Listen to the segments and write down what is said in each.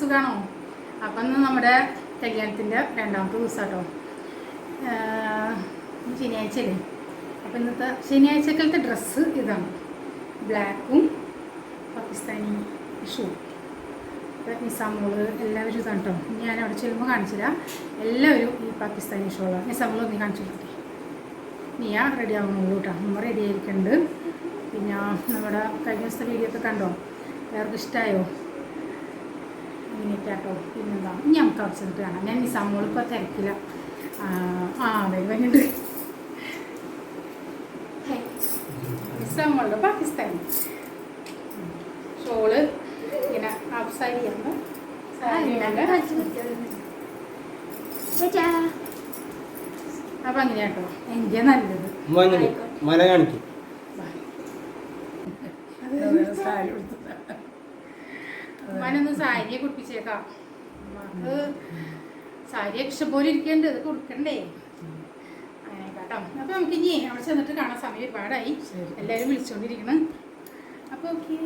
സുഖാണോ? അപ്പം ഇന്ന് നമ്മുടെ കല്യാണത്തിന്റെ രണ്ടാമത്തെ ദിവസം കേട്ടോ ശനിയാഴ്ചയല്ലേ? അപ്പം ഇന്നത്തെ ശനിയാഴ്ചക്കലത്തെ ഡ്രസ്സ് ഇതാണ്. ബ്ലാക്കും പാകിസ്ഥാനി ഷൂ നിസാമോൾ എല്ലാവരും ഇതാണ് കേട്ടോ ഞാൻ അവിടെ ചെല്ലുമ്പോൾ കാണിച്ചില്ല എല്ലാവരും ഈ പാകിസ്ഥാനി ഷോളാണ് നിസാമോൾ നീ കാണിച്ചു കൊടുത്തേ നീയാ റെഡി ആവുന്നുള്ളൂ കേട്ടോ. നമ്മൾ റെഡി ആയിരിക്കുന്നുണ്ട്. പിന്നെ നമ്മുടെ കഴിഞ്ഞ ദിവസത്തെ വീഡിയോ ഒക്കെ കണ്ടോ? എല്ലാവർക്കും ഇഷ്ടമായോ അങ്ങനെയൊക്കെ കേട്ടോ പിന്നെന്താ? ഇനി നമുക്ക് അവിടെ ചെന്നിട്ട് കാണാം. ഞാൻ ഈ ഇപ്പോൾ തിരക്കില്ല. ആ, അതെ വരുന്നുണ്ട് നിസാമോളുടെ പാകിസ്ഥാനി ഷോൾ ഇങ്ങനെ ഹാഫ് അപ്പം അങ്ങനെ കേട്ടോ. എനിക്ക് നല്ലത്. മഞ്ഞ മല കാണിക്കും. ഉമ്മാനൊന്ന് സാരിയെ കുടിപ്പിച്ചേക്കാം. ഉമ്മാക്ക് സാരിയെ ഇഷ്ടംപോലെ ഇരിക്കേണ്ട ഇത് കൊടുക്കണ്ടേ? അങ്ങനെ കേട്ടോ അപ്പൊ നമുക്ക് ഇനി അവിടെ ചെന്നിട്ട് കാണാൻ സമയം ഒരുപാടായി. എല്ലാവരും വിളിച്ചുകൊണ്ടിരിക്കണം അപ്പൊ ഓക്കെ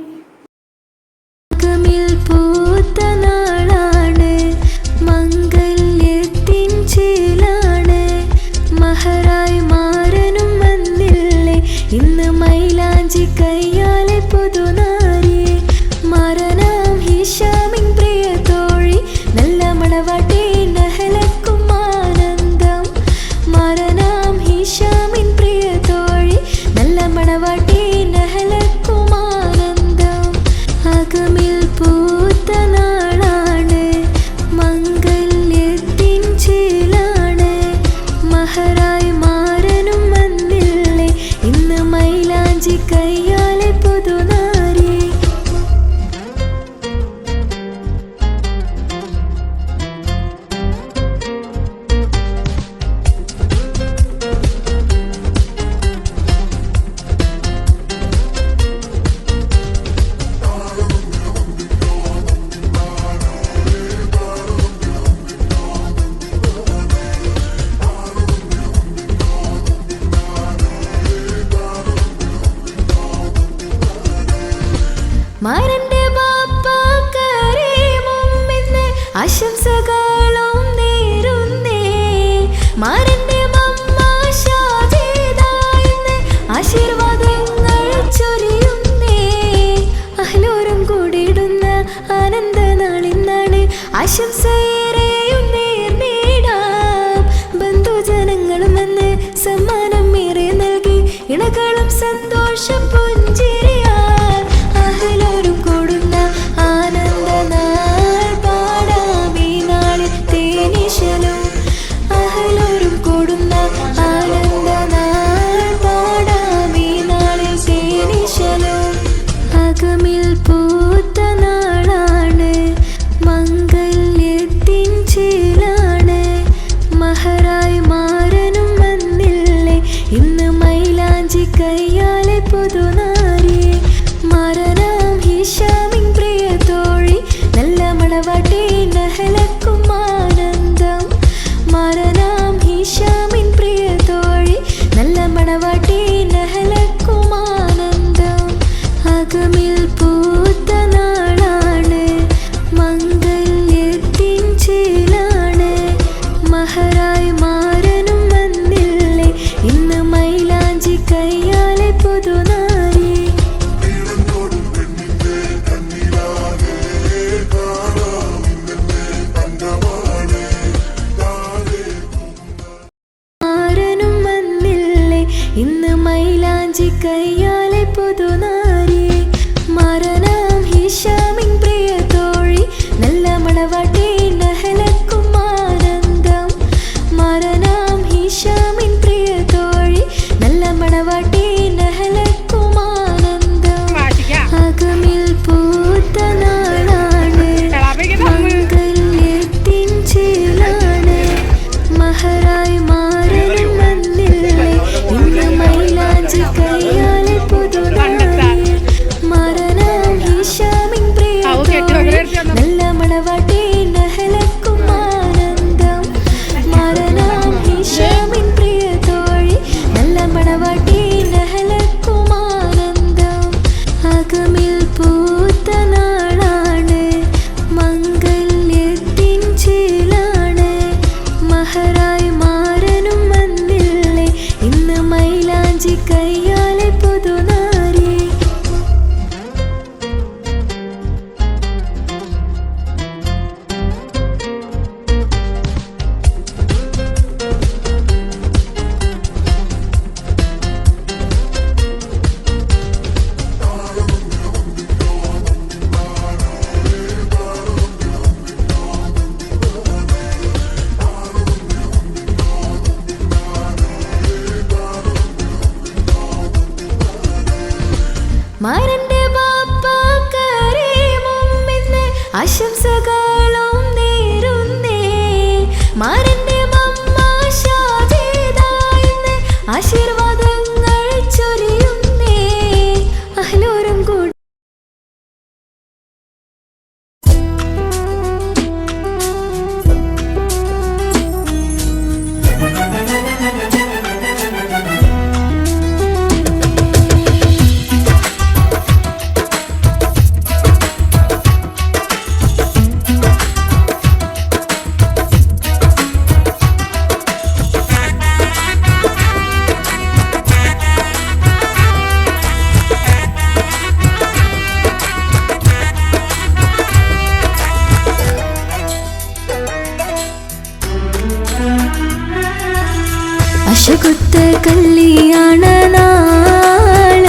അശകുത്ത കല്യാണ നാൾ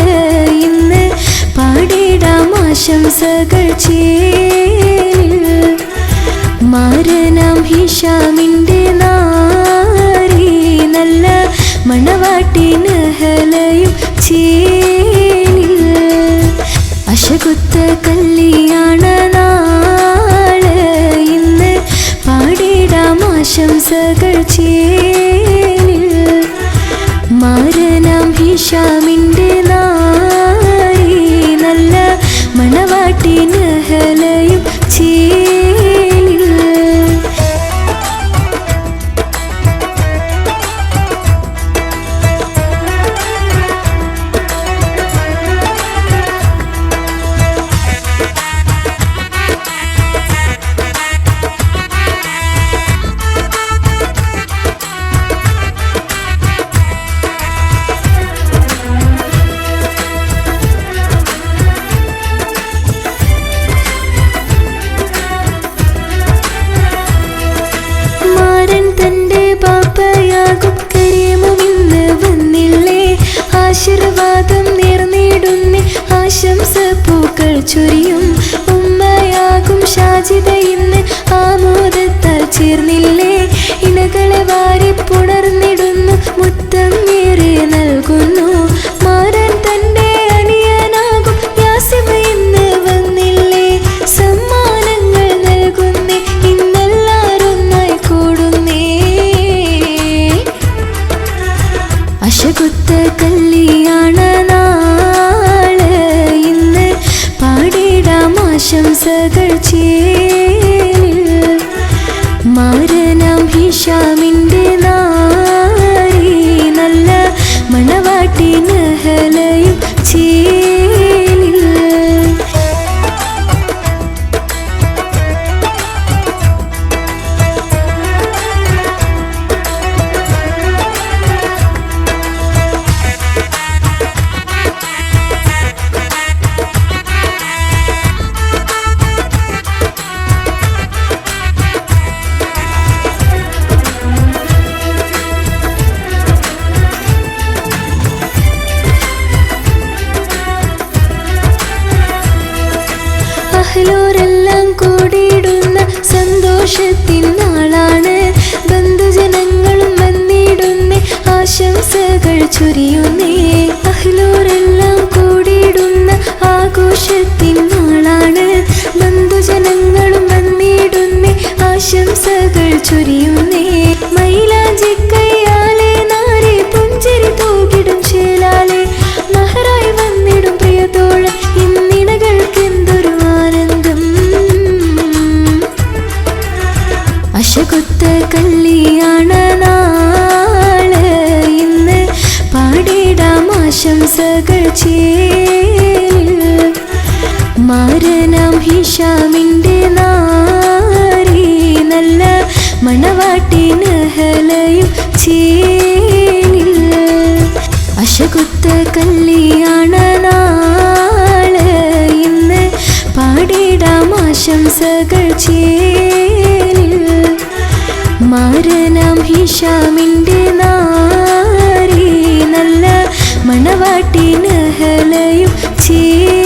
ഇന്ന് പാടിടാം ആശംസകൾ മാരനാം ഹിഷാമിന്റെ നാരി നല്ല മണവാട്ടിന് ഹലയും ചേരിൽ. അശകുത്ത കല്യാണ നാൾ ഇന്ന് പാടിടാം ആശംസകൾ ചേരിൽ. മാരനാം അഹ്ലോരെല്ലാം കൂടിയിടുന്ന സന്തോഷത്തിൻ നാളാണ്. ബന്ധുജനങ്ങളും വന്നിടുന്നേ ആശംസകൾ ചൊരിയുന്നേ. അഹ്ലോരെല്ലാം നാളാണ്. ബന്ധുജനങ്ങളും ആശംസകൾ ചൊരിയുന്നേ. കല്യാണ നാൾ ഇന്ന് പാടിടാം ആശംസകൾ മാരനാം ഹിഷാമിന്റെ നാരി നല്ല മണവാട്ടിനഹലയും ചേലിൽ അശകുത്ത കല്യാണ നാൾ ഇന്ന് പാടിടാം ആശംസകൾ ചേലിൽ മാരനാം ഹിഷാമിന്റെ നാരി നല്ല മണവാട്ടിനഹലയും ചേലിൽ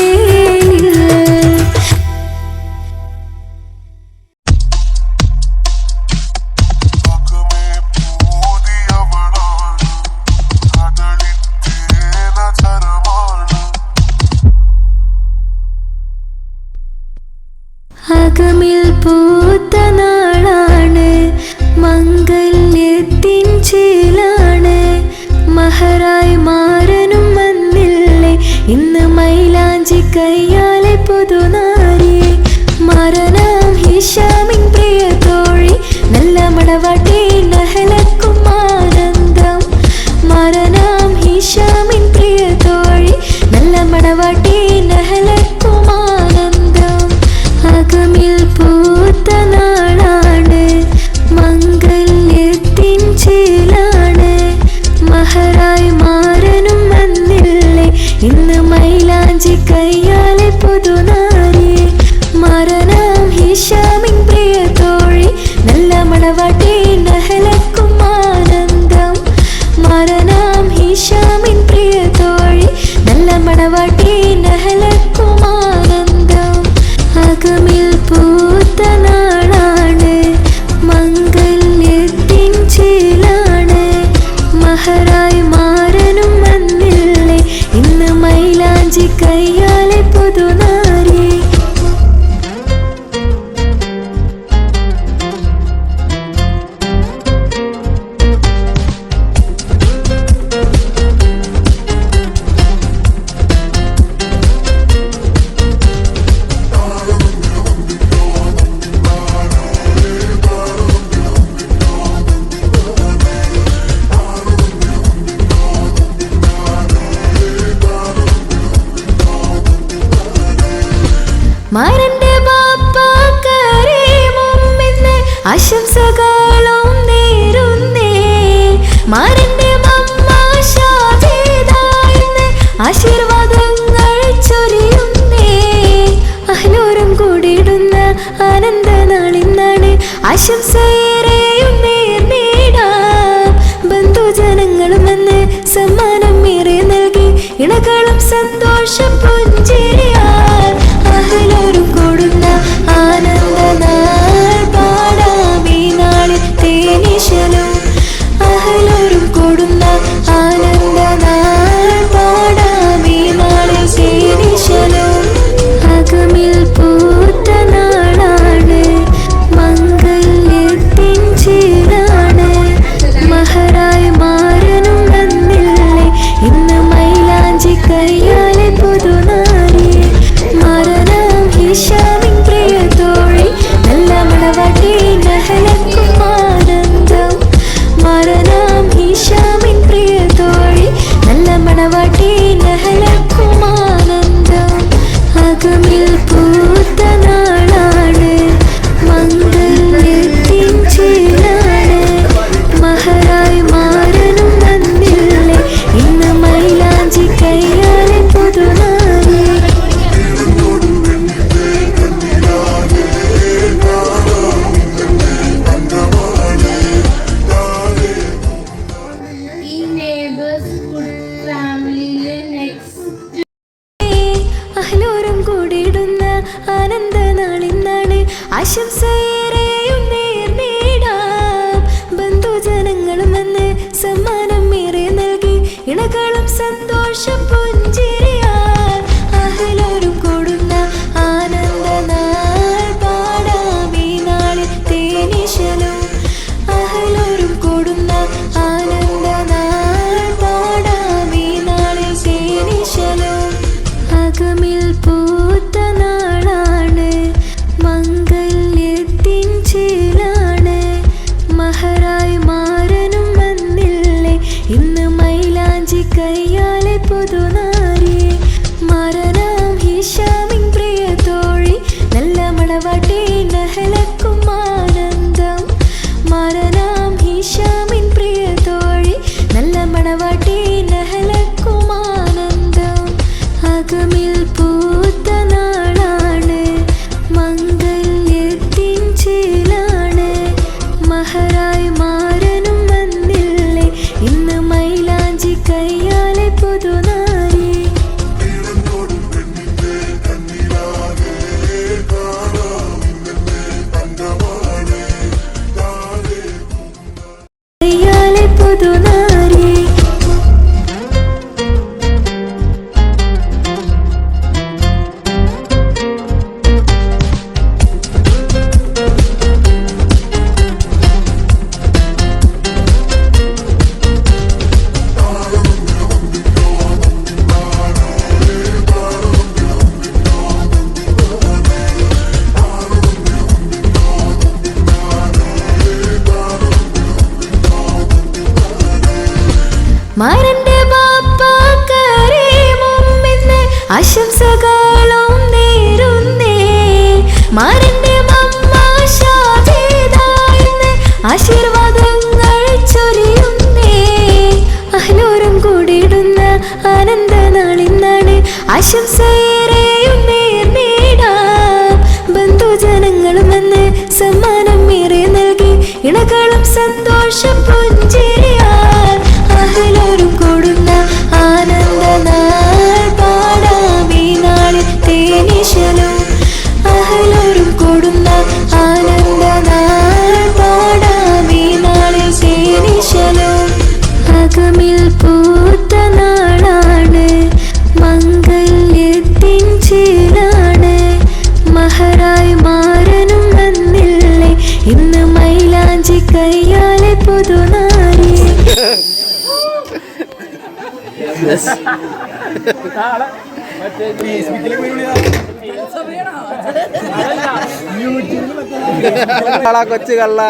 ആളാ കൊച്ചു കള്ള.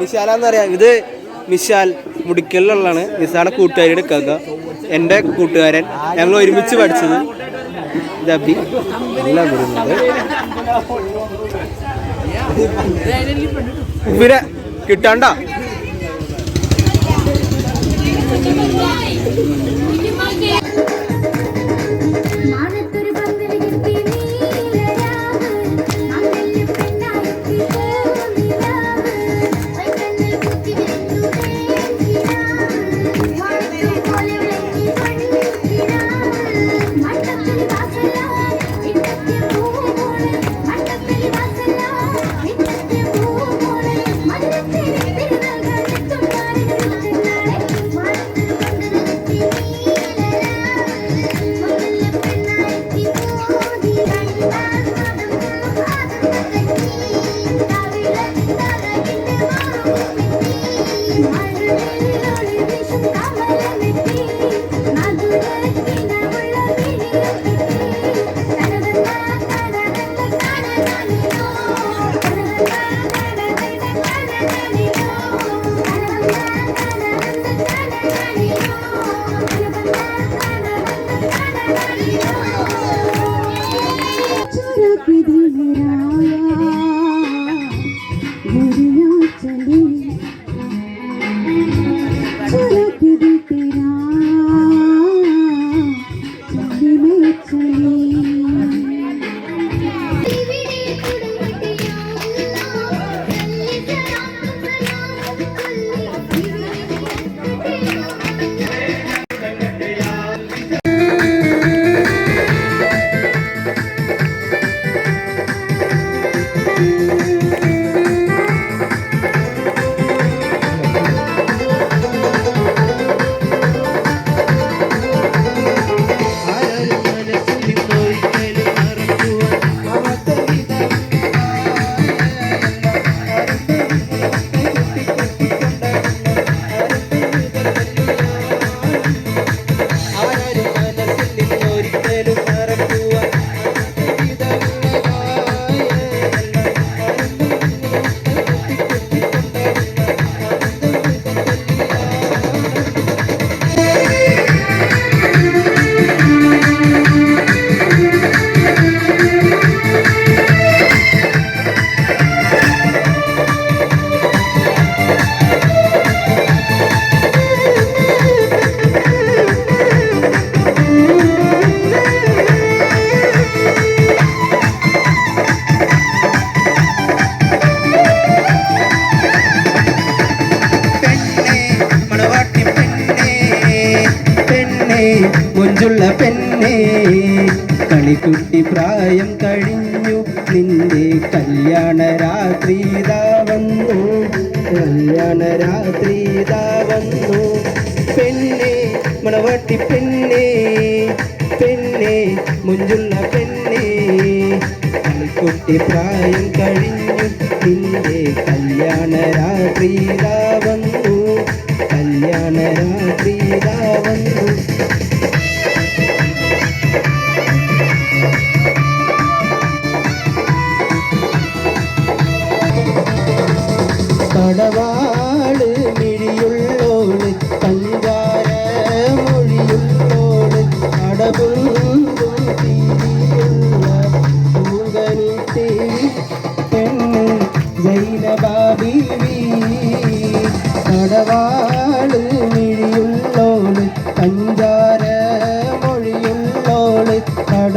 നിശാലെന്ന് പറയാം ഇത് വിശാൽ മുടിക്കലിലുള്ളതാണ്. നിശാടെ കൂട്ടുകാരിയുടെ എടുക്കുക എന്റെ കൂട്ടുകാരൻ. ഞങ്ങൾ ഒരുമിച്ച് പഠിച്ചത് ദബി എല്ലാം വരുന്നത് ഇവരെ കിട്ടാണ്ട? മൊഞ്ചുള്ള പെണ്ണേ കളിക്കുട്ടി പ്രായം കഴിഞ്ഞു. നിന്റെ കല്യാണ രാത്രി ഇതാ വന്നു. കല്യാണ രാത്രി ഇതാ വന്നു. പെണ്ണേ മണവാട്ടി പെണ്ണേ പെണ്ണേ മുഞ്ചുള്ള പെണ്ണേ കളിക്കുട്ടി പ്രായം കഴിഞ്ഞു. നിന്റെ കല്യാണ കല്യാണനും സീതാവന്നു തടവാട് മിഴിയുള്ളോട് പഞ്ചാര മൊഴിയുള്ളോട് അടപും തീരിയുള്ള പൂങ്കനി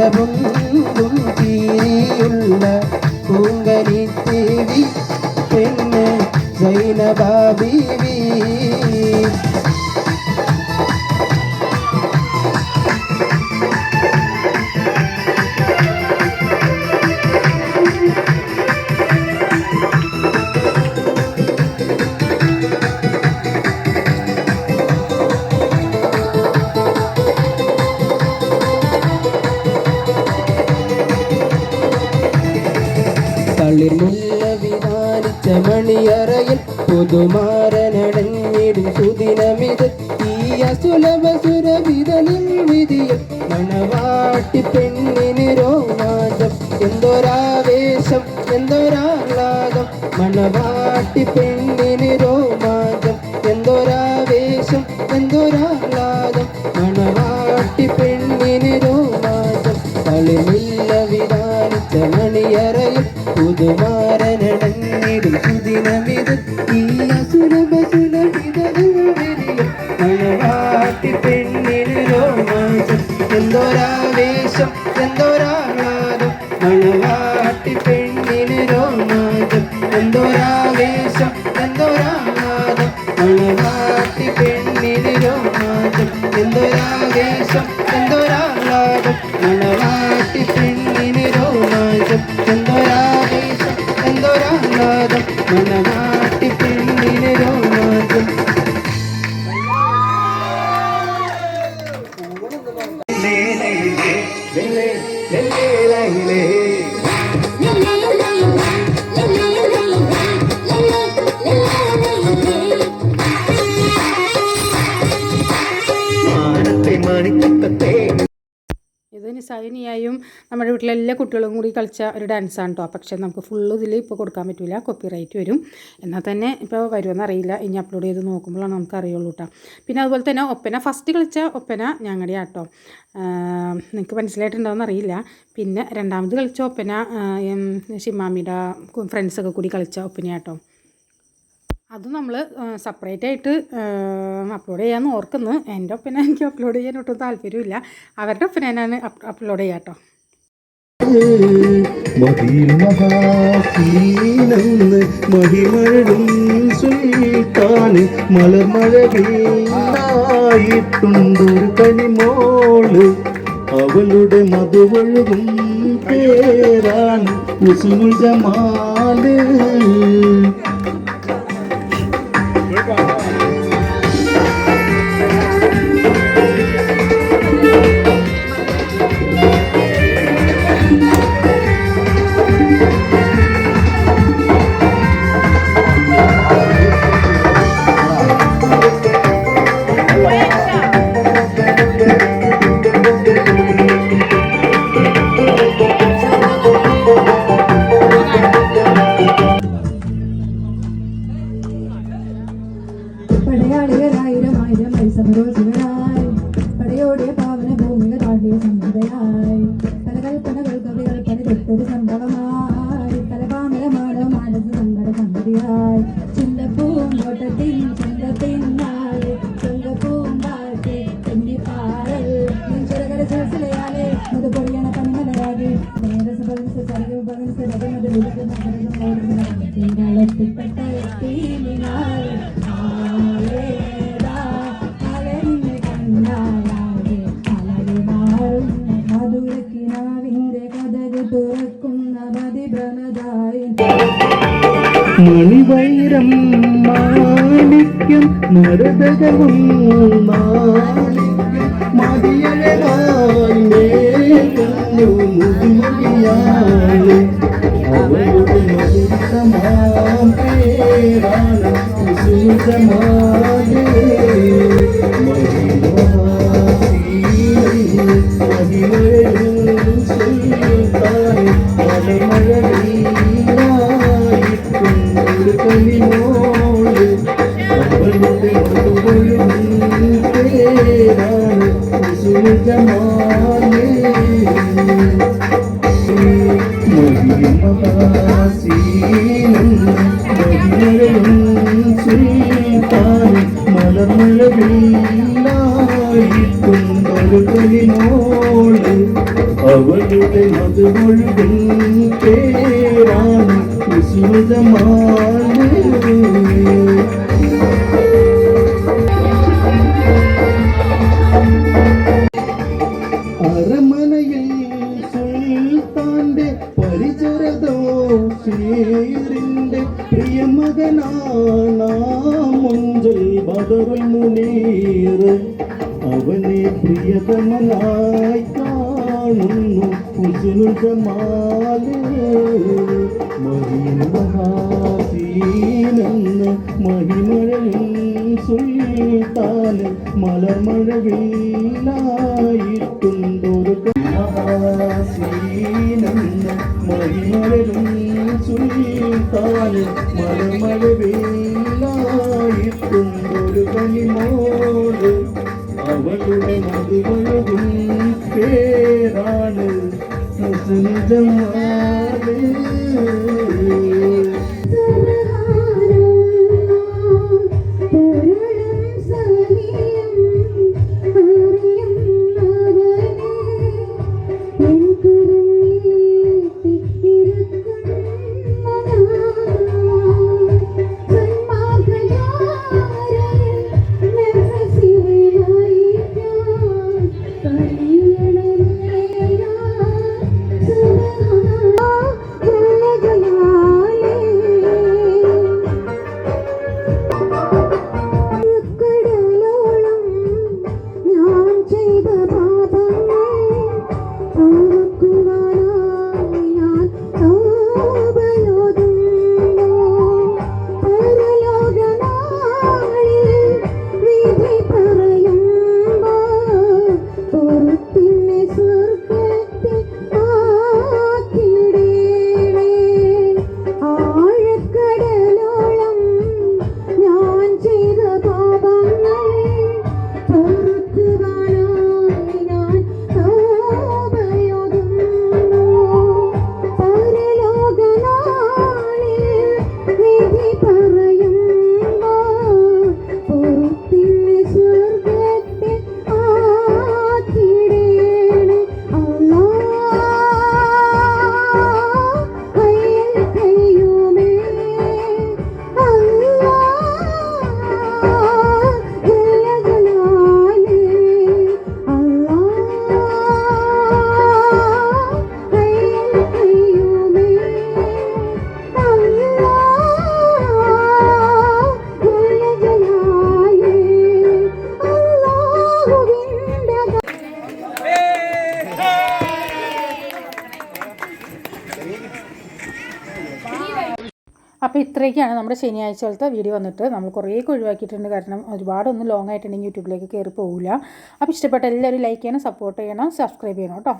내 분노 എന്തൊരാവേശം എന്തൊരാഹ്ലാദം? മണവാട്ടി പെണ്ണിന് രോമാഞ്ചം. എന്തൊരാവേശം എന്തൊരാഹ്ലാദം? മണവാട്ടി പെണ്ണിന് രോമാഞ്ചം. തളിമില്ല വിധാനിച്ച മണിയറയിൽ പുതുമാരനടങ്ങിടും പുതിനമിത് ഈ അസുലഭ 嘞嘞嘞嘞嘞嘞。ഇത് നമ്മുടെ വീട്ടിലെ എല്ലാ കുട്ടികളും കൂടി കളിച്ച ഒരു ഡാൻസാണ് കേട്ടോ പക്ഷേ നമുക്ക് ഫുൾ ഇതിൽ ഇപ്പോൾ കൊടുക്കാൻ പറ്റില്ല കോപ്പിറൈറ്റ് വരും. എന്നാൽ തന്നെ ഇപ്പോൾ വരുമെന്ന് അറിയില്ല. ഇനി അപ്ലോഡ് ചെയ്ത് നോക്കുമ്പോഴാണ് നമുക്ക് അറിയുള്ളൂ കേട്ടോ പിന്നെ അതുപോലെ തന്നെ ഒപ്പന ഫസ്റ്റ് കളിച്ച ഒപ്പന ഞങ്ങളുടെ ആട്ടോ നിങ്ങൾക്ക് മനസ്സിലായിട്ടുണ്ടോയെന്ന് അറിയില്ല. പിന്നെ രണ്ടാമത് കളിച്ച ഒപ്പന ഷിമാമിയുടെ ഫ്രണ്ട്സൊക്കെ കൂടി കളിച്ച ഒപ്പനയാട്ടോ അത് നമ്മൾ സെപ്പറേറ്റ് ആയിട്ട് അപ്ലോഡ് ചെയ്യാമെന്ന് ഓർക്കുന്നു. എന്റെ ഒപ്പന എനിക്ക് അപ്ലോഡ് ചെയ്യാൻ ഒട്ടും താല്പര്യമില്ല അവരുടെ ഒപ്പന ഞാൻ അപ്ലോഡ് ചെയ്യാം കേട്ടോ കനിമോൾ. അവളുടെ മധുവഴുകും പേരാണ് ഉസുമുൽ ജമാൽ. மதியாய் சின்ன பூ மோட்டத்தின் മണിവൈരം മാണിക്യം മരതകവും സുസമാലേ പ്രിയതമനായി കാണുന്നു. ഹുസ്നുൽ ജമാൽ മഹീൻ മഹാസീനെന്ന് മഹിമഴയും സുൽത്താന് മലമഴവില്ലായിട്ടുണ്ടൊരു മഹാസീനെന്ന് മഹിമഴയും സുൽത്താന് മലമഴവില്ലായിട്ടുണ്ടൊരു കനിമോട് അവളുടെ മധുവഴകും പേരാണ് ഹസനുജമാൽ നമ്മുടെ ശനിയാഴ്ചകളത്തെ വീഡിയോ വന്നിട്ട് നമ്മൾ കുറേയൊക്കെ ഒഴിവാക്കിയിട്ടുണ്ട്. കാരണം ഒരുപാടൊന്നും ലോങ് ആയിട്ടുണ്ടെങ്കിൽ യൂട്യൂബിലേക്ക് കയറി പോകില്ല അപ്പോൾ ഇഷ്ടപ്പെട്ട എല്ലാവരും ലൈക്ക് ചെയ്യണം സപ്പോർട്ട് ചെയ്യണം സബ്സ്ക്രൈബ് ചെയ്യണം കേട്ടോ.